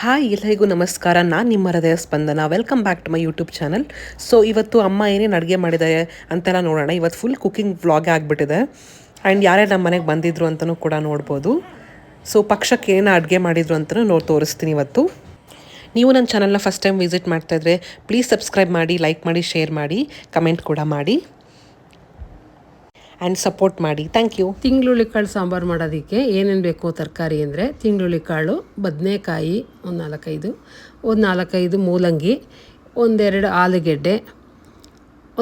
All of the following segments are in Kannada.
ಹಾಯ್, ಎಲ್ಲರಿಗೂ ನಮಸ್ಕಾರ. ನಾನು ನಿಮ್ಮ Hrudaya Spandana. Welcome back to my YouTube channel so ಇವತ್ತು ಅಮ್ಮ ಏನೇನು ಅಡುಗೆ ಮಾಡಿದ್ದಾರೆ ಅಂತೆಲ್ಲ ನೋಡೋಣ. ಇವತ್ತು ಫುಲ್ ಕುಕ್ಕಿಂಗ್ ವ್ಲಾಗೇ ಆಗಿಬಿಟ್ಟಿದೆ. ಆ್ಯಂಡ್ ಯಾರ್ಯಾರು ನಮ್ಮ ಮನೆಗೆ ಬಂದಿದ್ರು ಅಂತಲೂ ಕೂಡ ನೋಡ್ಬೋದು. ಸೊ ಪಕ್ಷಕ್ಕೆ ಏನು ಅಡುಗೆ ಮಾಡಿದ್ರು ಅಂತಲೂ ನೋಡಿ ತೋರಿಸ್ತೀನಿ ಇವತ್ತು. ನೀವು ನನ್ನ ಚಾನಲ್ನ ಫಸ್ಟ್ ಟೈಮ್ ವಿಸಿಟ್ ಮಾಡ್ತಾಯಿದ್ರೆ ಪ್ಲೀಸ್ ಸಬ್ಸ್ಕ್ರೈಬ್ ಮಾಡಿ ಲೈಕ್ ಮಾಡಿ ಶೇರ್ ಮಾಡಿ ಕಮೆಂಟ್ ಕೂಡ ಮಾಡಿ. ಆ್ಯಂಡ್ ಸಪೋರ್ಟ್ ಮಾಡಿ. ಥ್ಯಾಂಕ್ ಯು ತಿಂಗ್ಳುಳ್ಳಿ ಕಾಳು ಸಾಂಬಾರು ಮಾಡೋದಕ್ಕೆ ಏನೇನು ಬೇಕು ತರಕಾರಿ ಅಂದರೆ ತಿಂಗ್ಳುಳ್ಳಿ ಕಾಳು, ಬದನೆಕಾಯಿ ಒಂದು ನಾಲ್ಕೈದು ಒಂದು ನಾಲ್ಕೈದು ಮೂಲಂಗಿ, ಒಂದೆರಡು ಆಲೂಗೆಡ್ಡೆ,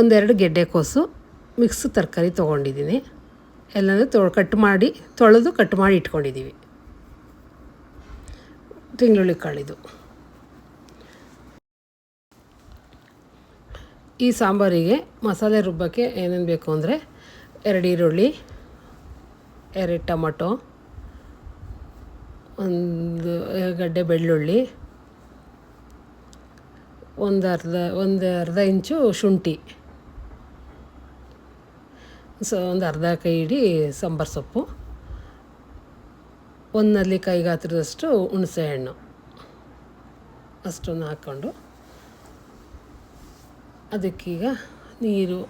ಒಂದೆರಡು ಗೆಡ್ಡೆಕೋಸು ಮಿಕ್ಸ್ ತರಕಾರಿ ತೊಗೊಂಡಿದ್ದೀನಿ. ಎಲ್ಲನೂ ತೊ ಕಟ್ ಮಾಡಿ, ತೊಳೆದು ಕಟ್ ಮಾಡಿ ಇಟ್ಕೊಂಡಿದ್ದೀವಿ ತಿಂಗ್ಳುಳ್ಳಿ ಕಾಳಿದು ಈ ಸಾಂಬಾರಿಗೆ ಮಸಾಲೆ ರುಬ್ಬಕ್ಕೆ ಏನೇನು ಬೇಕು ಅಂದರೆ ಎರಡು ಈರುಳ್ಳಿ, ಎರಡು ಟೊಮಟೊ, ಒಂದು ಗಡ್ಡೆ ಬೆಳ್ಳುಳ್ಳಿ, ಒಂದು ಅರ್ಧ ಒಂದು ಅರ್ಧ ಇಂಚು ಶುಂಠಿ. ಸೊ, ಒಂದು ಅರ್ಧ ಕೈ ಹಿಡಿ ಸಾಂಬಾರು ಸೊಪ್ಪು. ಒಂದು ಗಾತ್ರದಷ್ಟು ಹುಣಸೆ ಹಣ್ಣು. ಅಷ್ಟನ್ನು ಹಾಕ್ಕೊಂಡು ಅದಕ್ಕೀಗ ನೀರು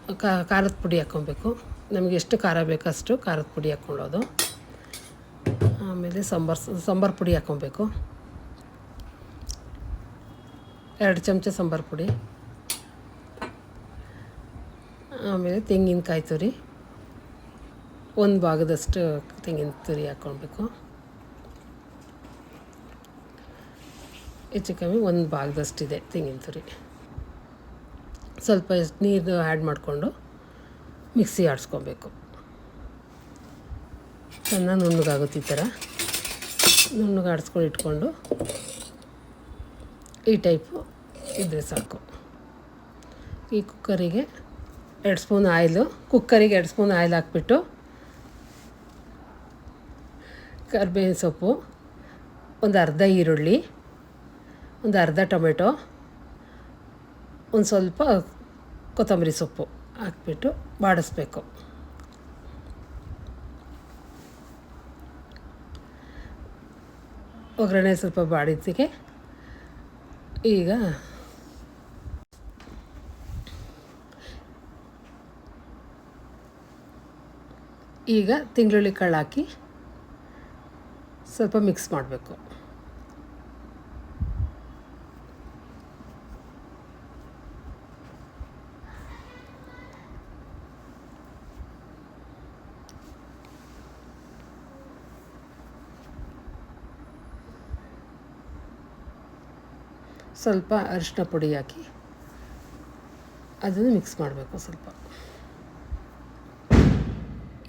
ಖಾರದ ಪುಡಿ ಹಾಕ್ಕೊಬೇಕು. ನಮಗೆ ಎಷ್ಟು ಖಾರ ಬೇಕಷ್ಟು ಖಾರದ ಪುಡಿ ಹಾಕ್ಕೊಳ್ಳೋದು. ಆಮೇಲೆ ಸಾಂಬಾರ್, ಸಾಂಬಾರು ಪುಡಿ ಹಾಕ್ಕೊಬೇಕು. ಎರಡು ಚಮಚ ಸಾಂಬಾರು ಪುಡಿ. ಆಮೇಲೆ ತೆಂಗಿನಕಾಯಿ ತುರಿ. ಒಂದು ಭಾಗದಷ್ಟು ತೆಂಗಿನ ತುರಿ ಹಾಕ್ಕೊಳ್ಬೇಕು. ಹೆಚ್ಚು ಕಮ್ಮಿ ಒಂದು ಭಾಗದಷ್ಟಿದೆ ತೆಂಗಿನ ತುರಿ. ಸ್ವಲ್ಪ ನೀರು ಆ್ಯಡ್ ಮಾಡಿಕೊಂಡು ಮಿಕ್ಸಿ ಆಡಿಸ್ಕೊಬೇಕು. ಚೆನ್ನಾಗಿ ನುಣ್ಣಗಾಗುತ್ತೆ ಈ ಥರ ನುಣ್ಣಗೆ ಆಡಿಸ್ಕೊಂಡು ಇಟ್ಕೊಂಡು ಈ ಟೈಪು ಇದ್ದರೆ ಸಾಕು. ಈ ಕುಕ್ಕರಿಗೆ ಎರಡು ಸ್ಪೂನ್ ಆಯಿಲು, ಕುಕ್ಕರಿಗೆ ಎರಡು ಸ್ಪೂನ್ ಆಯಿಲ್ ಹಾಕ್ಬಿಟ್ಟು ಕರ್ಬೇವಿನ ಸೊಪ್ಪು, ಒಂದು ಅರ್ಧ ಈರುಳ್ಳಿ, ಒಂದು ಅರ್ಧ ಟೊಮೆಟೊ, ಒಂದು ಸ್ವಲ್ಪ ಕೊತ್ತಂಬರಿ ಸೊಪ್ಪು. ಹಾಕ್ಬಿಟ್ಟು ಬಾಡಿಸ್ಬೇಕು. ಒಗ್ಗರಣೆ ಸ್ವಲ್ಪ ಬಾಡಿದ್ದಿಗೆ ಈಗ ಈಗ ತಿಂಗ್ಳುಳ್ಳಿ ಕಾಳು ಹಾಕಿ ಸ್ವಲ್ಪ ಮಿಕ್ಸ್ ಮಾಡಬೇಕು. ಸ್ವಲ್ಪ ಅರಿಶಿನ ಪುಡಿ ಹಾಕಿ ಅದನ್ನು ಮಿಕ್ಸ್ ಮಾಡಬೇಕು ಸ್ವಲ್ಪ.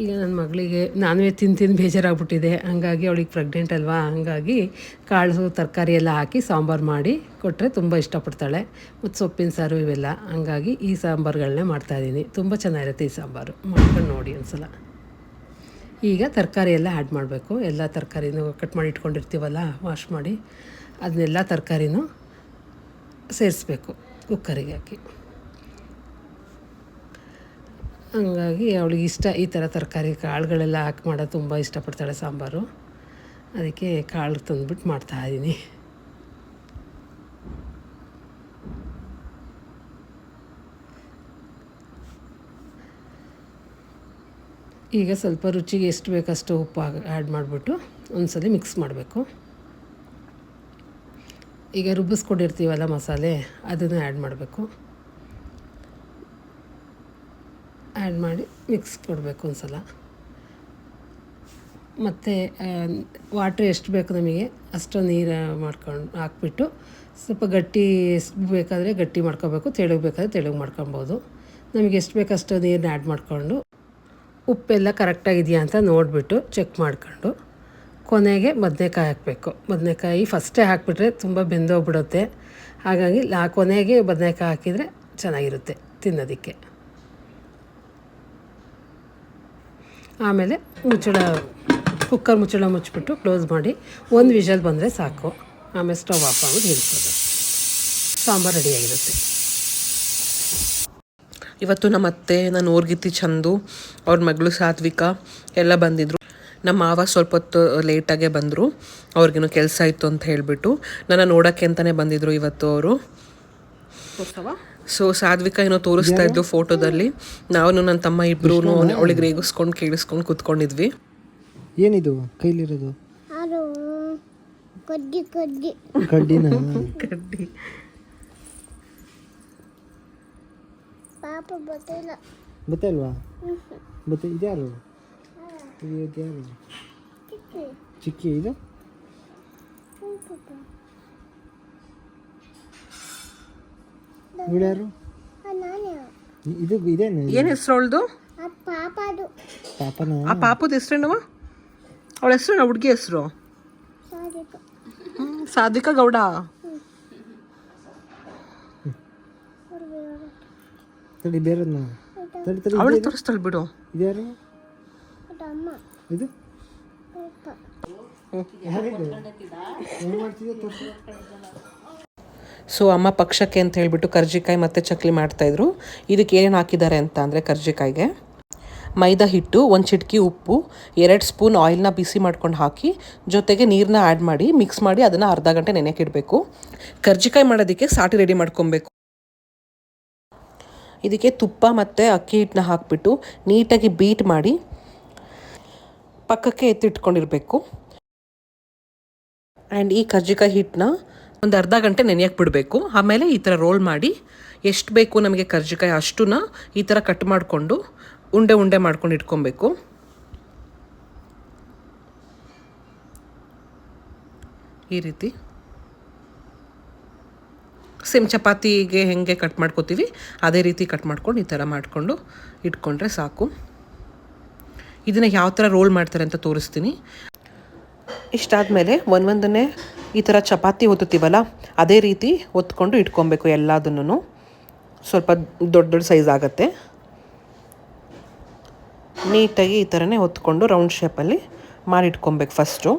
ಈಗ ನನ್ನ ಮಗಳಿಗೆ ನಾನೇ ತಿಂದು ತಿಂದು ಬೇಜಾರಾಗ್ಬಿಟ್ಟಿದೆ. ಹಂಗಾಗಿ ಅವಳಿಗೆ ಪ್ರೆಗ್ನೆಂಟ್ ಅಲ್ವಾ? ಹಂಗಾಗಿ ಕಾಳು, ತರಕಾರಿ ಎಲ್ಲ ಹಾಕಿ ಸಾಂಬಾರು ಮಾಡಿ ಕೊಟ್ಟರೆ ತುಂಬ ಇಷ್ಟಪಡ್ತಾಳೆ. ಮತ್ತು ಸೊಪ್ಪಿನ ಸಾರು ಇವೆಲ್ಲ. ಹಂಗಾಗಿ ಈ ಸಾಂಬಾರುಗಳನ್ನೇ ಮಾಡ್ತಾಯಿದ್ದೀನಿ ತುಂಬ ಚೆನ್ನಾಗಿರುತ್ತೆ ಈ ಸಾಂಬಾರು. ಮಾಡ್ಕೊಂಡು ನೋಡಿ ಒಂದ್ಸಲ. ಈಗ ತರಕಾರಿ ಎಲ್ಲ ಆ್ಯಡ್ ಮಾಡಬೇಕು. ಎಲ್ಲ ತರಕಾರಿನೂ ಕಟ್ ಮಾಡಿ ಇಟ್ಕೊಂಡಿರ್ತೀವಲ್ಲ ವಾಶ್ ಮಾಡಿ. ಅದನ್ನೆಲ್ಲ ತರಕಾರಿನೂ ಸೇರಿಸ್ಬೇಕು ಕುಕ್ಕರಿಗೆ ಹಾಕಿ. ಹಂಗಾಗಿ ಅವಳಿಗೆ ಇಷ್ಟ ಈ ಥರ ತರಕಾರಿ ಕಾಳುಗಳೆಲ್ಲ ಹಾಕಿ ಮಾಡೋದು ತುಂಬ ಇಷ್ಟಪಡ್ತಾಳೆ ಸಾಂಬಾರು. ಅದಕ್ಕೆ ಕಾಳು ತಂದುಬಿಟ್ಟು ಮಾಡ್ತಾಯಿದ್ದೀನಿ ಈಗ ಸ್ವಲ್ಪ ರುಚಿಗೆ ಎಷ್ಟು ಬೇಕಷ್ಟು ಉಪ್ಪು ಆ್ಯಡ್ ಮಾಡಿಬಿಟ್ಟು ಒಂದ್ಸಲಿ ಮಿಕ್ಸ್ ಮಾಡಬೇಕು. ಈಗ ರುಬ್ಬಿಸ್ಕೊಂಡಿರ್ತೀವಲ್ಲ ಮಸಾಲೆ, ಅದನ್ನು ಆ್ಯಡ್ ಮಾಡಬೇಕು. ಆ್ಯಡ್ ಮಾಡಿ ಮಿಕ್ಸ್ ಕೊಡಬೇಕು ಒಂದು ಸಲ ಮತ್ತು ವಾಟ್ರ್ ಎಷ್ಟು ಬೇಕು ನಮಗೆ ಅಷ್ಟು ನೀರು ಮಾಡ್ಕೊಂಡು, ಹಾಕ್ಬಿಟ್ಟು ಸ್ವಲ್ಪ ಗಟ್ಟಿ ಬೇಕಾದರೆ ಗಟ್ಟಿ ಮಾಡ್ಕೊಬೇಕು, ತೆಳುಗೆ ಬೇಕಾದರೆ ತೆಳುಗೆ ಮಾಡ್ಕೊಬೋದು. ನಮಗೆ ಎಷ್ಟು ಬೇಕು ಅಷ್ಟು ನೀರನ್ನ ಆ್ಯಡ್ ಮಾಡಿಕೊಂಡು, ಉಪ್ಪೆಲ್ಲ ಕರೆಕ್ಟಾಗಿದೆಯಾ ಅಂತ ನೋಡಿಬಿಟ್ಟು ಚೆಕ್ ಮಾಡ್ಕೊಂಡು. ಕೊನೆಗೆ ಬದನೆಕಾಯಿ ಹಾಕಬೇಕು. ಬದನೆಕಾಯಿ ಫಸ್ಟೇ ಹಾಕಿಬಿಟ್ರೆ ತುಂಬ ಬೆಂದೋಗ್ಬಿಡುತ್ತೆ. ಹಾಗಾಗಿ ಲಾ ಕೊನೆಗೆ ಬದನೆಕಾಯಿ ಹಾಕಿದರೆ ಚೆನ್ನಾಗಿರುತ್ತೆ ತಿನ್ನೋದಕ್ಕೆ. ಆಮೇಲೆ ಮುಚ್ಚಳ ಕುಕ್ಕರ್ ಮುಚ್ಚಳ ಮುಚ್ಚಿಬಿಟ್ಟು ಕ್ಲೋಸ್ ಮಾಡಿ ಒಂದು ವಿಷಲ್ ಬಂದರೆ ಸಾಕು. ಆಮೇಲೆ ಸ್ಟವ್ ಆಫ್ ಆಗೋದು ನಿಲ್ಲಿಸೋದು ಸಾಂಬಾರು ರೆಡಿಯಾಗಿರುತ್ತೆ ಇವತ್ತು ನಮ್ಮ ಅತ್ತೆ ನನ್ನ ಊರ್ಗಿತ್ತಿ ಚಂದು, ಅವ್ರ ಮಗಳು ಸಾತ್ವಿಕ, ಎಲ್ಲ ಬಂದಿದ್ರು. ನಮ್ಮ ಮಾವ ಸ್ವಲ್ಪ ಹೊತ್ತು ಲೇಟಾಗೆ ಬಂದರು. ಅವ್ರಿಗೇನು ಕೆಲಸ ಇತ್ತು ಅಂತ ಹೇಳಿಬಿಟ್ಟು ನನ್ನ ನೋಡೋಕ್ಕೆ ಅಂತಲೇ ಬಂದಿದ್ರು ಇವತ್ತು ಅವರು. ಸೊ ಸಾಧ್ವಿಕ ಏನೋ ತೋರಿಸ್ತಾ ಇದ್ದು ಫೋಟೋದಲ್ಲಿ ನಾವು ನನ್ನ ತಮ್ಮ ಇಬ್ಬರು ಅವಳಿಗೆ ರೇಗಿಸ್ಕೊಂಡು ಕೇಳಿಸ್ಕೊಂಡು ಕೂತ್ಕೊಂಡಿದ್ವಿ. ಏನಿದು? ಕೈಲಿರೋದು? ಅದು ಕಡ್ಡಿ ಕಡ್ಡಿ. ಕಡ್ಡಿನ? ಕಡ್ಡಿ. ಪಾಪ ಗೊತ್ತಲ್ವಾ ಮತ್ತೆ ಇದ್ಯಾರು? ಇದು ಯಾರು ಚಿಕ್ಕಿ. ಇದು? ಇವಳ್ಯಾರು ನಾನೇ. ಇದು ಇದೇನು ಏನು ಹೆಸರು ಅವಳದು? ಪಾಪನ? ಆ ಪಾಪದ ಹೆಸರೇನವ ಅವಳ ಹೆಸರು ಹುಡುಗಿ ಹೆಸರು? ಸಾಧಿಕ. ಗೌಡ. ತಡಿ ಬೇರೆ ತಡಿ ತಡಿ ಅವಳಿಗೆ ತೋರಿಸ್ತಾಳೆ ಬಿಡು. ಇದ್ಯಾರು? ಇದು? ಸೊ ಅಮ್ಮ ಪಕ್ಷಕ್ಕೆ ಅಂತ ಹೇಳಿಬಿಟ್ಟು ಕರ್ಜಿಕಾಯಿ ಮತ್ತು ಚಕ್ಲಿ ಮಾಡ್ತಾಯಿದ್ರು. ಇದಕ್ಕೆ ಏನೇನು ಹಾಕಿದ್ದಾರೆ ಅಂತ ಅಂದರೆ ಕರ್ಜಿಕಾಯಿಗೆ. ಮೈದಾ ಹಿಟ್ಟು, ಒಂದು ಚಿಟಕಿ ಉಪ್ಪು, ಎರಡು ಸ್ಪೂನ್ ಆಯಿಲ್ನ ಬಿಸಿ ಮಾಡ್ಕೊಂಡು ಹಾಕಿ, ಜೊತೆಗೆ ನೀರನ್ನ ಆ್ಯಡ್ ಮಾಡಿ, ಮಿಕ್ಸ್ ಮಾಡಿ ಅದನ್ನು ಅರ್ಧ ಗಂಟೆ ನೆನೆಯಕ್ಕೆ ಇಡಬೇಕು. ಕರ್ಜಿಕಾಯಿ ಮಾಡೋದಕ್ಕೆ ಸಾಟಿ ರೆಡಿ ಮಾಡ್ಕೊಬೇಕು. ಇದಕ್ಕೆ ತುಪ್ಪ ಮತ್ತು ಅಕ್ಕಿ ಹಿಟ್ಟನ್ನ ಹಾಕಿಬಿಟ್ಟು ನೀಟಾಗಿ ಬೀಟ್ ಮಾಡಿ ಪಕ್ಕಕ್ಕೆ ಎತ್ತಿಟ್ಕೊಂಡಿರಬೇಕು. ಆ್ಯಂಡ್ ಈ ಕರ್ಜಿಕಾಯಿ ಹಿಟ್ಟನ್ನ ಒಂದು ಅರ್ಧ ಗಂಟೆ ನೆನೆಯಕ್ಕೆ ಬಿಡಬೇಕು. ಆಮೇಲೆ ಈ ಥರ ರೋಲ್ ಮಾಡಿ ಎಷ್ಟು ಬೇಕು ನಮಗೆ ಕರ್ಜಿಕಾಯಿ ಅಷ್ಟನ್ನ ಈ ಥರ ಕಟ್ ಮಾಡಿಕೊಂಡು ಉಂಡೆ ಉಂಡೆ ಮಾಡ್ಕೊಂಡು ಇಟ್ಕೊಬೇಕು. ಈ ರೀತಿ. ಸೇಮ್ ಚಪಾತಿಗೆ ಹೆಂಗೆ ಕಟ್ ಮಾಡ್ಕೋತೀವಿ, ಅದೇ ರೀತಿ ಕಟ್ ಮಾಡ್ಕೊಂಡು ಈ ಥರ ಮಾಡಿಕೊಂಡು ಇಟ್ಕೊಂಡ್ರೆ ಸಾಕು. ಇದನ್ನು ಯಾವ ಥರ ರೋಲ್ ಮಾಡ್ತಾರೆ ಅಂತ ತೋರಿಸ್ತೀನಿ. ಇಷ್ಟಾದಮೇಲೆ ಒಂದೊಂದನ್ನೇ ಈ ಥರ ಚಪಾತಿ ಒತ್ತುತ್ತೀವಲ್ಲ, ಅದೇ ರೀತಿ ಒತ್ಕೊಂಡು ಇಟ್ಕೊಬೇಕು ಎಲ್ಲದನ್ನು ಸ್ವಲ್ಪ ದೊಡ್ಡ ದೊಡ್ಡ ಸೈಜ್ ಆಗುತ್ತೆ. ನೀಟಾಗಿ ಈ ಥರನೇ ಒತ್ಕೊಂಡು ರೌಂಡ್ ಶೇಪಲ್ಲಿ ಮಾಡಿ ಇಟ್ಕೊಬೇಕು ಫಸ್ಟು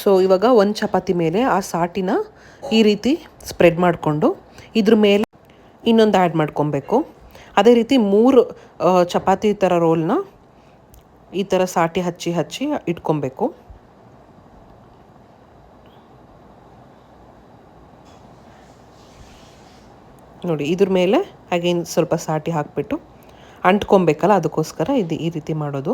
ಸೊ ಇವಾಗ ಒಂದು ಚಪಾತಿ ಮೇಲೆ ಆ ಸಾಟಿನ ಈ ರೀತಿ ಸ್ಪ್ರೆಡ್ ಮಾಡಿಕೊಂಡು ಇದ್ರ ಮೇಲೆ ಇನ್ನೊಂದು ಆ್ಯಡ್ ಮಾಡ್ಕೊಬೇಕು. ಅದೇ ರೀತಿ ಮೂರು ಚಪಾತಿ ಥರ ರೋಲ್ನ ಈ ಥರ ಸಾಟಿ ಹಚ್ಚಿ ಹಚ್ಚಿ ಇಟ್ಕೊಬೇಕು. ನೋಡಿ, ಇದ್ರ ಮೇಲೆ ಹಾಗೆ ಸ್ವಲ್ಪ ಸಾಟಿ ಹಾಕಿಬಿಟ್ಟು ಅಂಟ್ಕೊಬೇಕಲ್ಲ, ಅದಕ್ಕೋಸ್ಕರ ಇದು ಈ ರೀತಿ ಮಾಡೋದು.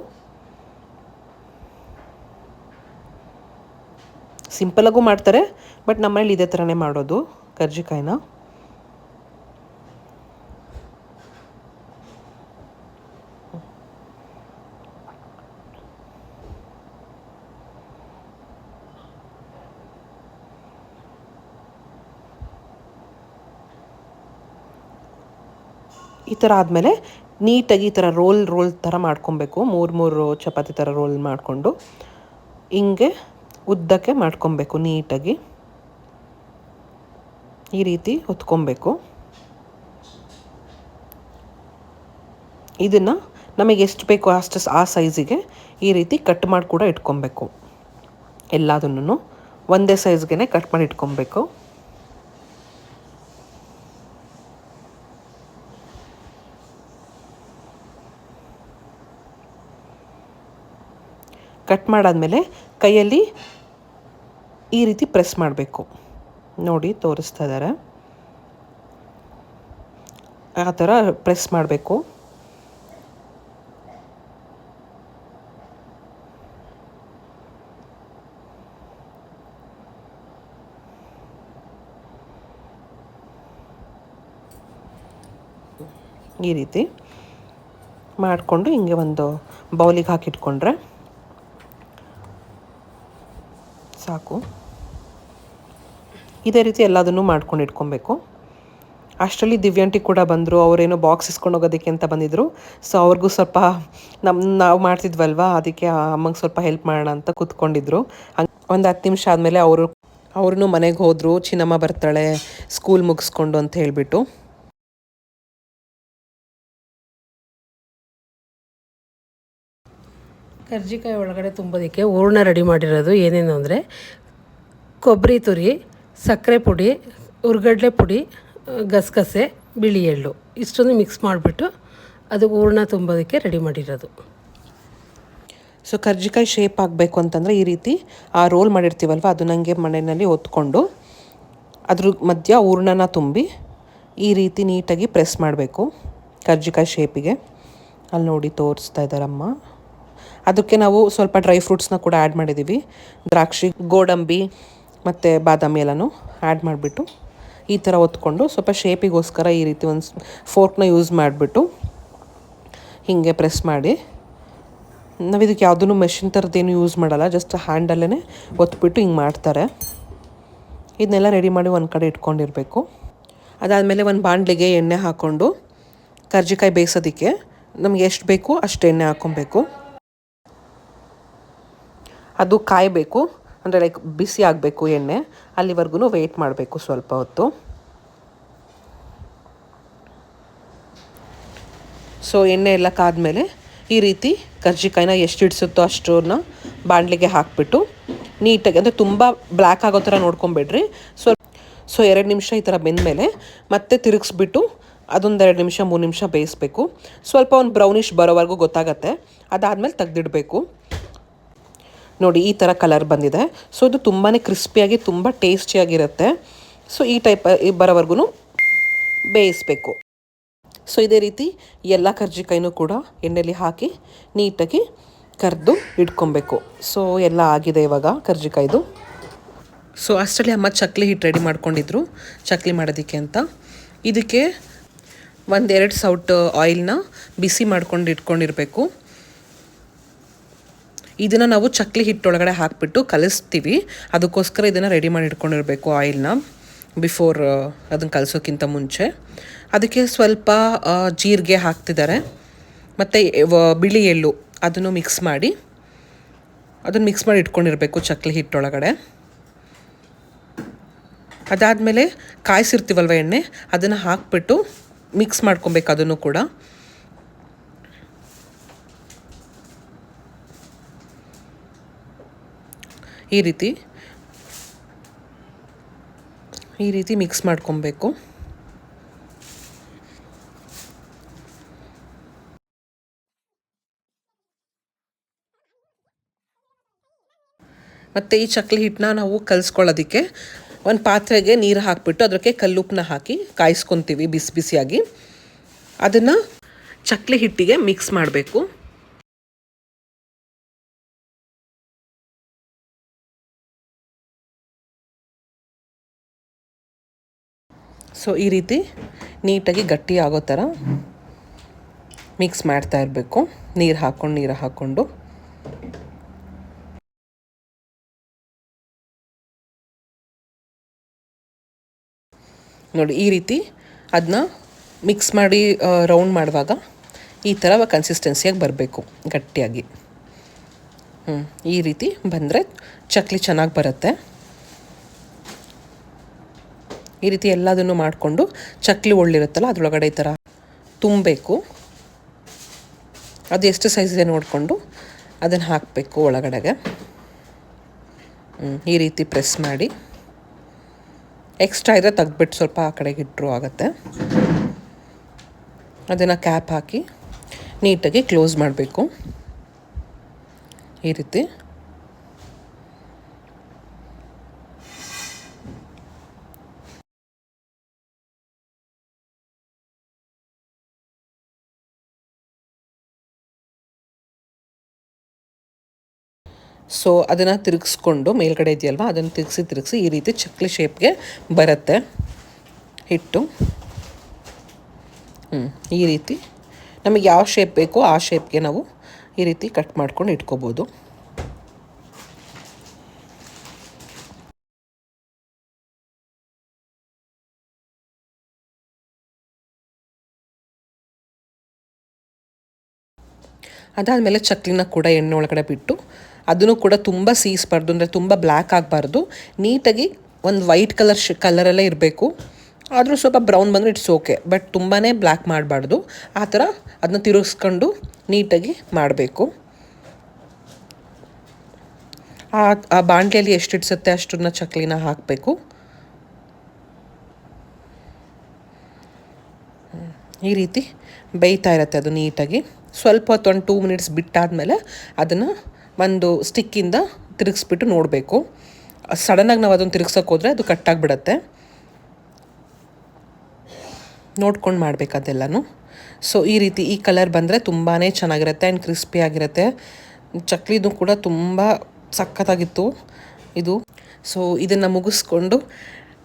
ಸಿಂಪಲಾಗೂ ಮಾಡ್ತಾರೆ ಬಟ್ ನಮ್ಮನೇಲಿ ಇದೇ ಥರನೇ ಮಾಡೋದು ಕರ್ಜಿಕಾಯಿನ. ಈ ಥರ ಆದಮೇಲೆ ನೀಟಾಗಿ ಈ ಥರ ರೋಲ್ ರೋಲ್ ಥರ ಮಾಡ್ಕೊಬೇಕು. ಮೂರು ಮೂರು ಚಪಾತಿ ಥರ ರೋಲ್ ಮಾಡಿಕೊಂಡು. ಹಿಂಗೆ ಉದ್ದಕ್ಕೆ ಮಾಡ್ಕೊಬೇಕು ನೀಟಾಗಿ. ಈ ರೀತಿ ಹೊತ್ಕೊಬೇಕು. ಇದನ್ನು ನಮಗೆ ಎಷ್ಟು ಬೇಕೋ ಅಷ್ಟು ಆ ಸೈಜಿಗೆ ಈ ರೀತಿ ಕಟ್ ಮಾಡಿ ಕೂಡ ಇಟ್ಕೊಬೇಕು. ಎಲ್ಲದನ್ನು ಒಂದೇ ಸೈಜ್ಗೆ ಕಟ್ ಮಾಡಿ ಇಟ್ಕೊಬೇಕು. ಕಟ್ ಮಾಡಾದ್ಮೇಲೆ ಕೈಯಲ್ಲಿ ಈ ರೀತಿ ಪ್ರೆಸ್ ಮಾಡಬೇಕು. ನೋಡಿ, ತೋರಿಸ್ತಾ ಇದ್ದಾರೆ ಆ ಥರ ಪ್ರೆಸ್ ಮಾಡಬೇಕು. ಈ ರೀತಿ ಮಾಡಿಕೊಂಡು ಹಿಂಗೆ ಒಂದು ಬೌಲಿಗೆ ಹಾಕಿಟ್ಕೊಂಡ್ರೆ ಸಾಕು. ಇದೇ ರೀತಿ ಎಲ್ಲದನ್ನು ಮಾಡ್ಕೊಂಡು ಇಟ್ಕೊಬೇಕು. ಅಷ್ಟರಲ್ಲಿ ದಿವ್ಯಾಂಟಿ ಕೂಡ ಬಂದರು, ಅವರೇನೋ ಬಾಕ್ಸ್ ಇಸ್ಕೊಂಡು ಹೋಗೋದಕ್ಕೆ ಅಂತ ಬಂದಿದ್ದರು ಸೊ ಅವ್ರಿಗೂ ಸ್ವಲ್ಪ ನಮ್ಮ ನಾವು ಮಾಡ್ತಿದ್ವಲ್ವ, ಅದಕ್ಕೆ ಅಮ್ಮಂಗೆ ಸ್ವಲ್ಪ ಹೆಲ್ಪ್ ಮಾಡೋಣ ಅಂತ ಕೂತ್ಕೊಂಡಿದ್ರು. ಒಂದು ಹತ್ತು ನಿಮಿಷ ಆದಮೇಲೆ ಅವರು ಅವ್ರೂ ಮನೆಗೆ ಹೋದರು, ಚಿನ್ನಮ್ಮ ಬರ್ತಾಳೆ ಸ್ಕೂಲ್ ಮುಗಿಸ್ಕೊಂಡು ಅಂತ ಹೇಳಿಬಿಟ್ಟು. ಕರ್ಜಿಕಾಯಿ ಒಳಗಡೆ ತುಂಬೋದಕ್ಕೆ ಹೂರ್ಣ ರೆಡಿ ಮಾಡಿರೋದು ಏನೇನು ಅಂದರೆ ಕೊಬ್ಬರಿ ತುರಿ ಸಕ್ಕರೆ ಪುಡಿ ಹುರ್ಗಡ್ಲೆ ಪುಡಿ, ಗಸಗಸೆ, ಬಿಳಿ ಎಳ್ಳು ಇಷ್ಟೊಂದು ಮಿಕ್ಸ್ ಮಾಡಿಬಿಟ್ಟು ಅದು ಹೂರ್ಣ ತುಂಬೋದಕ್ಕೆ ರೆಡಿ ಮಾಡಿರೋದು. ಸೊ ಕರ್ಜಿಕಾಯಿ ಶೇಪ್ ಆಗಬೇಕು ಅಂತಂದರೆ ಈ ರೀತಿ ಆ ರೋಲ್ ಮಾಡಿರ್ತೀವಲ್ವ, ಅದು ನನಗೆ ಮನೆಯಲ್ಲಿ ಒತ್ಕೊಂಡು ಅದ್ರ ಮಧ್ಯ ಹೂರ್ಣನ ತುಂಬಿ ಈ ರೀತಿ ನೀಟಾಗಿ ಪ್ರೆಸ್ ಮಾಡಬೇಕು ಕರ್ಜಿಕಾಯಿ ಶೇಪಿಗೆ ಅಲ್ಲಿ ನೋಡಿ ತೋರಿಸ್ತಾ ಇದ್ದಾರಮ್ಮ ಅದಕ್ಕೆ ನಾವು ಸ್ವಲ್ಪ ಡ್ರೈ ಫ್ರೂಟ್ಸ್ನ ಕೂಡ ಆ್ಯಡ್ ಮಾಡಿದ್ದೀವಿ. ದ್ರಾಕ್ಷಿ, ಗೋಡಂಬಿ ಮತ್ತು ಬಾದಾಮಿ ಎಲ್ಲನೂ ಆ್ಯಡ್ ಮಾಡಿಬಿಟ್ಟು ಈ ಥರ ಒತ್ಕೊಂಡು ಸ್ವಲ್ಪ ಶೇಪಿಗೋಸ್ಕರ ಈ ರೀತಿ ಒಂದು ಫೋರ್ಕ್ನ ಯೂಸ್ ಮಾಡಿಬಿಟ್ಟು ಹೀಗೆ ಪ್ರೆಸ್ ಮಾಡಿ. ನಾವು ಇದಕ್ಕೆ ಯಾವುದೂ ಮೆಷಿನ್ ಥರದ್ದೇನು ಯೂಸ್ ಮಾಡಲ್ಲ ಜಸ್ಟ್ ಹ್ಯಾಂಡಲ್ಲೇ ಒತ್ಬಿಟ್ಟು ಹಿಂಗೆ ಮಾಡ್ತಾರೆ. ಇದನ್ನೆಲ್ಲ ರೆಡಿ ಮಾಡಿ ಒಂದು ಕಡೆ ಇಟ್ಕೊಂಡಿರಬೇಕು. ಅದಾದಮೇಲೆ ಒಂದು ಬಾಂಡ್ಲಿಗೆ ಎಣ್ಣೆ ಹಾಕ್ಕೊಂಡು ಕರ್ಜಿಕಾಯಿ ಬೇಯಿಸೋದಕ್ಕೆ ನಮ್ಗೆ ಎಷ್ಟು ಬೇಕು ಅಷ್ಟು ಎಣ್ಣೆ ಹಾಕ್ಕೊಬೇಕು. ಅದು ಕಾಯಬೇಕು. ಅಂದರೆ ಲೈಕ್ ಬಿಸಿ ಆಗಬೇಕು ಎಣ್ಣೆ ಅಲ್ಲಿವರೆಗೂ ವೆಯ್ಟ್ ಮಾಡಬೇಕು ಸ್ವಲ್ಪ ಹೊತ್ತು. ಸೊ ಎಣ್ಣೆ ಎಲ್ಲ ಕಾದ್ಮೇಲೆ ಈ ರೀತಿ ಕರ್ಜಿಕಾಯಿನ ಎಷ್ಟು ಹಿಡಿಸುತ್ತೋ ಅಷ್ಟನ್ನ ಬಾಣಲಿಗೆ ಹಾಕಿಬಿಟ್ಟು ನೀಟಾಗಿ ಅಂದರೆ ತುಂಬ ಬ್ಲ್ಯಾಕ್ ಆಗೋ ಥರ ನೋಡ್ಕೊಂಬೇಡ್ರಿ. ಸ್ವಲ್ಪ ಸೊ ಎರಡು ನಿಮಿಷ ಈ ಥರ ಬೆಂದಮೇಲೆ ಮತ್ತೆ ತಿರುಗಿಸ್ಬಿಟ್ಟು ಅದೊಂದು ಎರಡು ನಿಮಿಷ, ಮೂರು ನಿಮಿಷ ಬೇಯಿಸ್ಬೇಕು. ಸ್ವಲ್ಪ ಒಂದು ಬ್ರೌನಿಷ್ ಬರೋವರೆಗೂ ಗೊತ್ತಾಗತ್ತೆ. ಅದಾದಮೇಲೆ ತೆಗ್ದಿಡಬೇಕು. ನೋಡಿ, ಈ ಥರ ಕಲರ್ ಬಂದಿದೆ. ಸೊ ಇದು ತುಂಬಾ ಕ್ರಿಸ್ಪಿಯಾಗಿ ತುಂಬ ಟೇಸ್ಟಿಯಾಗಿರುತ್ತೆ ಸೊ ಈ ಟೈಪ್ ಬರೋವರೆಗೂ ಬೇಯಿಸ್ಬೇಕು. ಸೊ ಇದೇ ರೀತಿ ಎಲ್ಲ ಕರ್ಜಿಕಾಯಿನೂ ಕೂಡ ಎಣ್ಣೆಯಲ್ಲಿ ಹಾಕಿ, ನೀಟಾಗಿ ಕರೆದು ಇಟ್ಕೊಬೇಕು. ಸೊ ಎಲ್ಲ ಆಗಿದೆ ಇವಾಗ ಕರ್ಜಿಕಾಯ್ದು. ಸೊ ಅಷ್ಟರಲ್ಲಿ ಅಮ್ಮ ಚಕ್ಲಿ ಹಿಟ್ಟು ರೆಡಿ ಮಾಡ್ಕೊಂಡಿದ್ರು. ಚಕ್ಲಿ ಮಾಡೋದಕ್ಕೆ ಅಂತ. ಇದಕ್ಕೆ ಒಂದೆರಡು ಸೌಟ್ ಆಯಿಲ್ನ ಬಿಸಿ ಮಾಡ್ಕೊಂಡು ಇಟ್ಕೊಂಡಿರಬೇಕು. ಇದನ್ನು ನಾವು ಚಕ್ಲಿ ಹಿಟ್ಟೊಳಗಡೆ ಹಾಕಿಬಿಟ್ಟು ಕಲಿಸ್ತೀವಿ. ಅದಕ್ಕೋಸ್ಕರ ಇದನ್ನು ರೆಡಿ ಮಾಡಿ ಇಟ್ಕೊಂಡಿರಬೇಕು ಆಯಿಲ್ನ ಬಿಫೋರ್ ಅದನ್ನು ಕಲಿಸೋಕ್ಕಿಂತ ಮುಂಚೆ. ಅದಕ್ಕೆ ಸ್ವಲ್ಪ ಜೀರಿಗೆ ಹಾಕ್ತಿದ್ದಾರೆ. ಮತ್ತು ಬಿಳಿ ಎಳ್ಳು ಅದನ್ನು ಮಿಕ್ಸ್ ಮಾಡಿ, ಅದನ್ನು ಮಿಕ್ಸ್ ಮಾಡಿ ಇಟ್ಕೊಂಡಿರಬೇಕು ಚಕ್ಲಿ ಹಿಟ್ಟೊಳಗಡೆ. ಅದಾದಮೇಲೆ ಕಾಯಿಸಿರ್ತೀವಲ್ವ ಎಣ್ಣೆ, ಅದನ್ನು ಹಾಕ್ಬಿಟ್ಟು ಮಿಕ್ಸ್ ಮಾಡ್ಕೊಬೇಕು ಅದನ್ನು ಕೂಡ. ಈ ರೀತಿ ಈ ರೀತಿ ಮಿಕ್ಸ್ ಮಾಡ್ಕೊಬೇಕು. ಮತ್ತು ಈ ಚಕ್ಲಿ ಹಿಟ್ಟನ್ನ ನಾವು ಕಲಿಸ್ಕೊಳ್ಳೋದಕ್ಕೆ ಒಂದು ಪಾತ್ರೆಗೆ ನೀರು ಹಾಕಿಬಿಟ್ಟು ಅದಕ್ಕೆ ಕಲ್ಲುಪ್ಪನ್ನ ಹಾಕಿ ಕಾಯಿಸ್ಕೊತೀವಿ ಬಿಸಿ ಬಿಸಿಯಾಗಿ. ಅದನ್ನು ಚಕ್ಲಿ ಹಿಟ್ಟಿಗೆ ಮಿಕ್ಸ್ ಮಾಡಬೇಕು. ಸೊ ಈ ರೀತಿ ನೀಟಾಗಿ ಗಟ್ಟಿ ಆಗೋ ಥರ ಮಿಕ್ಸ್ ಮಾಡ್ತಾ ಇರಬೇಕು. ನೀರು ಹಾಕ್ಕೊಂಡು ನೀರು ಹಾಕ್ಕೊಂಡು ನೋಡಿ, ಈ ರೀತಿ ಅದನ್ನ ಮಿಕ್ಸ್ ಮಾಡಿ ರೌಂಡ್ ಮಾಡುವಾಗ ಈ ಥರ ಕನ್ಸಿಸ್ಟೆನ್ಸಿಯಾಗಿ ಬರಬೇಕು, ಗಟ್ಟಿಯಾಗಿ. ಹ್ಞೂ ಈ ರೀತಿ ಬಂದರೆ ಚಕ್ಲಿ ಚೆನ್ನಾಗಿ ಬರುತ್ತೆ. ಈ ರೀತಿ ಎಲ್ಲದನ್ನು ಮಾಡಿಕೊಂಡು ಚಕ್ಲಿ ಒಳ್ಳಿರುತ್ತಲ್ಲ, ಅದರೊಳಗಡೆ ಈ ಥರ ತುಂಬಬೇಕು. ಅದು ಎಷ್ಟು ಸೈಜ್ ನೋಡಿಕೊಂಡು ಅದನ್ನು ಹಾಕಬೇಕು ಒಳಗಡೆಗೆ. ಈ ರೀತಿ ಪ್ರೆಸ್ ಮಾಡಿ. ಎಕ್ಸ್ಟ್ರಾ ಇದ್ರೆ ತೆಗ್ದುಬಿಟ್ಟು ಸ್ವಲ್ಪ ಆ ಕಡೆಗೆ ಇಟ್ಟರು ಆಗುತ್ತೆ. ಅದನ್ನು ಕ್ಯಾಪ್ ಹಾಕಿ ನೀಟಾಗಿ ಕ್ಲೋಸ್ ಮಾಡಬೇಕು. ಈ ರೀತಿ. ಸೊ ಅದನ್ನು ತಿರುಗಿಸ್ಕೊಂಡು ಮೇಲ್ಗಡೆ ಇದೆಯಲ್ವ? ಅದನ್ನು ತಿರುಗಿಸಿ ತಿರುಗಿಸಿ ಈ ರೀತಿ ಚಕ್ಲಿ ಶೇಪ್ಗೆ ಬರುತ್ತೆ. ಹಿಟ್ಟು. ಹ್ಞೂ ಈ ರೀತಿ. ನಮಗೆ ಯಾವ ಶೇಪ್ ಬೇಕೋ ಆ ಶೇಪ್ಗೆ ನಾವು ಈ ರೀತಿ ಕಟ್ ಮಾಡ್ಕೊಂಡು ಇಟ್ಕೋಬೋದು. ಅದಾದಮೇಲೆ ಚಕ್ಲಿನ ಕೂಡ ಎಣ್ಣೆ ಒಳಗಡೆ ಬಿಟ್ಟು ಅದನ್ನು ಕೂಡ ತುಂಬ ಸೀಸ್ಬಾರ್ದು, ಅಂದರೆ ತುಂಬ ಬ್ಲ್ಯಾಕ್ ಆಗಬಾರ್ದು. ನೀಟಾಗಿ ಒಂದು ವೈಟ್ ಕಲರ್ ಶ್ ಕಲರಲ್ಲೇ ಇರಬೇಕು. ಆದರೂ ಸ್ವಲ್ಪ ಬ್ರೌನ್ ಬಂದರೆ ಇಟ್ಸ್ ಓಕೆ ಬಟ್ ತುಂಬಾ ಬ್ಲ್ಯಾಕ್ ಮಾಡಬಾರ್ದು. ಆ ಥರ ಅದನ್ನ ತಿರುಗಿಸ್ಕೊಂಡು ನೀಟಾಗಿ ಮಾಡಬೇಕು. ಆ ಆ ಬಾಣಲೆಯಲ್ಲಿ ಎಷ್ಟು ಇಡ್ಸುತ್ತೆ ಅಷ್ಟನ್ನ ಚಕ್ಲಿನ ಹಾಕಬೇಕು. ಈ ರೀತಿ ಬೇಯ್ತಾ ಇರುತ್ತೆ ಅದು ನೀಟಾಗಿ. ಸ್ವಲ್ಪ ಹೊತ್ತು ಒಂದು ಟೂ ಮಿನಿಟ್ಸ್ ಬಿಟ್ಟಾದಮೇಲೆ ಅದನ್ನು ಒಂದು ಸ್ಟಿಕ್ಕಿಂದ ತಿರುಗಿಸ್ಬಿಟ್ಟು ನೋಡಬೇಕು. ಸಡನ್ನಾಗಿ ನಾವು ಅದನ್ನು ತಿರುಗ್ಸೋಕೆ ಹೋದರೆ ಅದು ಕಟ್ಟಾಗಿಬಿಡತ್ತೆ ನೋಡ್ಕೊಂಡು ಮಾಡಬೇಕು ಅದೆಲ್ಲನೂ. ಸೊ ಈ ರೀತಿ ಈ ಕಲರ್ ಬಂದರೆ ತುಂಬಾ ಚೆನ್ನಾಗಿರುತ್ತೆ ಆ್ಯಂಡ್ ಕ್ರಿಸ್ಪಿ ಆಗಿರುತ್ತೆ. ಚಕ್ಲಿದು ಕೂಡ ತುಂಬ ಸಖತ್ತಾಗಿತ್ತು ಇದು. ಸೊ ಇದನ್ನು ಮುಗಿಸ್ಕೊಂಡು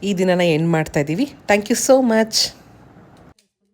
ಈ ದಿನನ ಎಂಡ್ ಮಾಡ್ತಾಯಿದ್ದೀವಿ ಥ್ಯಾಂಕ್ ಯು ಸೋ ಮಚ್